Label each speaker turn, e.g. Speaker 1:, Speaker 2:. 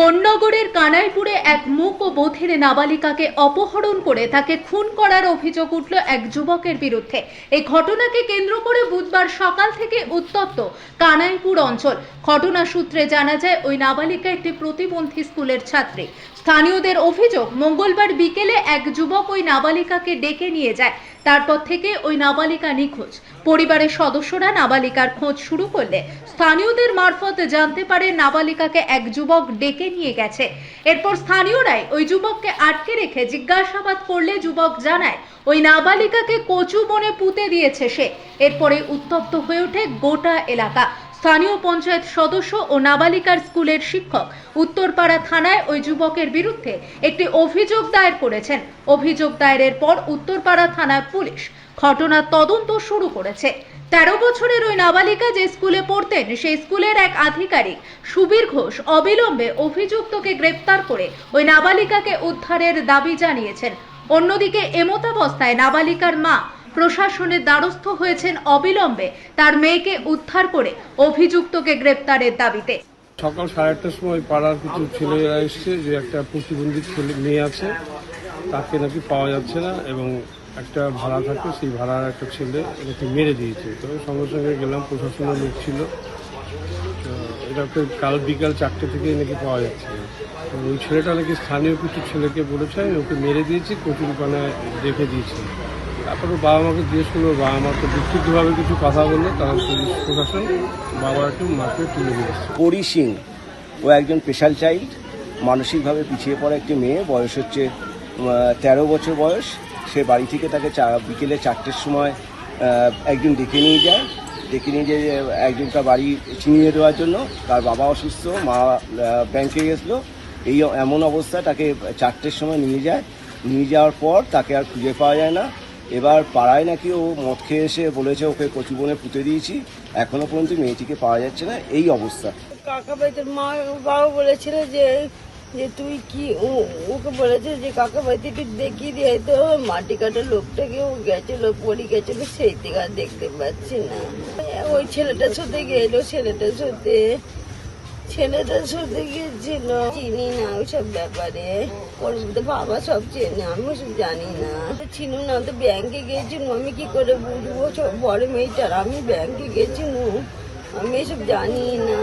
Speaker 1: কোন্নগরের কানাইপুরে এক মুক ও বধির নাবালিকাকে অপহরণ করে তাকে খুন করার অভিযোগ উঠল এক যুবকের বিরুদ্ধে। এই ঘটনাকে কেন্দ্র করে বুধবার সকাল থেকে উত্তপ্ত কানাইপুর অঞ্চল। ঘটনা সূত্রে জানা যায়, ওই নাবালিকা একটি প্রতিবন্ধী স্কুলের ছাত্রী। স্থানীয়দের অভিযোগ, মঙ্গলবার বিকেলে এক যুবক ওই নাবালিকাকে ডেকে নিয়ে যায়। তারপর থেকে ওই নাবালিকা নিখোঁজ। পরিবারের সদস্যরা নাবালিকার খোঁজ শুরু করলে স্থানীয়দের মারফত জানতে পারে নাবালিকাকে এক যুবক ডেকে নিয়ে গেছে। এরপর স্থানীয়রাই ওই যুবককে আটকে রেখে জিজ্ঞাসাবাদ করলে যুবক জানায়, ওই নাবালিকাকে কচু বনে পুঁতে দিয়েছে সে। এরপরে উত্তপ্ত হয়ে ওঠে গোটা এলাকা। স্থানীয় পঞ্চায়েত সদস্য ও নাবালিকার স্কুলের শিক্ষক উত্তরপাড়া থানায় ওই যুবকের বিরুদ্ধে একটি অভিযোগ দায়ের করেছেন। অভিযোগ দায়েরের পর উত্তরপাড়া থানার পুলিশ ঘটনার তদন্ত শুরু করেছে। তেরো বছরের ওই নাবালিকা যে স্কুলে পড়তেন, সেই স্কুলের এক আধিকারিক সুবীর ঘোষ অবিলম্বে অভিযুক্তকে গ্রেপ্তার করে ওই নাবালিকাকে উদ্ধারের দাবি জানিয়েছেন। অন্যদিকে এমতাবস্থায় নাবালিকার মা প্রশাসনের দ্বারস্থ হয়েছেন অবিলম্বে। তার মেয়েকে উদ্ধার করে অভিযুক্তকে গ্রেপ্তারের দাবিতে।
Speaker 2: সকাল সাড়ে আটটার সময় পাড়ার কিছু ছেলেরা এসছে, যে একটা প্রতিবন্ধী ছেলে মেয়ে আছে। তাকে নাকি পাওয়া যাচ্ছে না এবং একটা ভাড়া থাকে, সেই ভাড়ার একটা ছেলে এটাকে মেরে দিয়েছে। তো সঙ্গে সঙ্গে গেলাম, প্রশাসনের লোক ছিল। এটা তো কাল বিকাল চারটে থেকে নাকি পাওয়া যাচ্ছে। ওই ছেলেটা নাকি স্থানীয় কিছু ছেলেকে বলেছে ওকে মেরে দিয়েছি কচুর পানায় রেখে দিয়েছি। তারপরে বাবা মাকে জিজ্ঞেস করল, বাবা মা তো বিক্ষিপ্তভাবে কিছু কথা বলল তারা পুলিশ প্রশাসন বাবাকে মাকে তুলে দিয়েছে
Speaker 3: পরি সিং, ও একজন স্পেশাল চাইল্ড মানসিকভাবে পিছিয়ে পড়া একটি মেয়ে, বয়স হচ্ছে তেরো বছর বয়স। সে বাড়ি থেকে তাকে চা- বিকেলে চারটের সময় একজন ডেকে নিয়ে যায়। ডেকে নিয়ে যেয়ে একজনকার বাড়ি চিনিয়ে দেওয়ার জন্য। তার বাবা অসুস্থ, মা ব্যাংকে গেছিল। এই এমন অবস্থা, তাকে চারটের সময় নিয়ে যায়। নিয়ে যাওয়ার পর তাকে আর খুঁজে পাওয়া যায় না। এবার পাড়ায় নাকি ও মদ খেয়ে এসে বলেছে, ওকে কচু কচুবনে পুঁতে দিয়েছি। এখনও পর্যন্ত মেয়েটিকে পাওয়া যাচ্ছে না। এই অবস্থা।
Speaker 4: কাকা ভাই তোর মা, বাবা বলেছিল যে যে তুই কি ওকে বলেছে যে, কাকা ভাই একটু দেখিয়ে দিয়ে তো। মাটি কাটা লোকটাকে ও গেছিল, পড়ে গেছিল, সেই থেকে আর দেখতে পাচ্ছি না। ওই ছেলেটার সাথে গেল, ছেলেটার সাথে ছেলেটার সাথে গিয়েছিল। চিনি না ওইসব ব্যাপারে। ওর তো বাবা সব চেনে, আমি সব জানি না। ছিল না, তো ব্যাংকে গেছিল আমি কি করে বুঝব? সব বড় মেয়েটার, আমি ব্যাংকে গেছিল আমি এসব জানি না।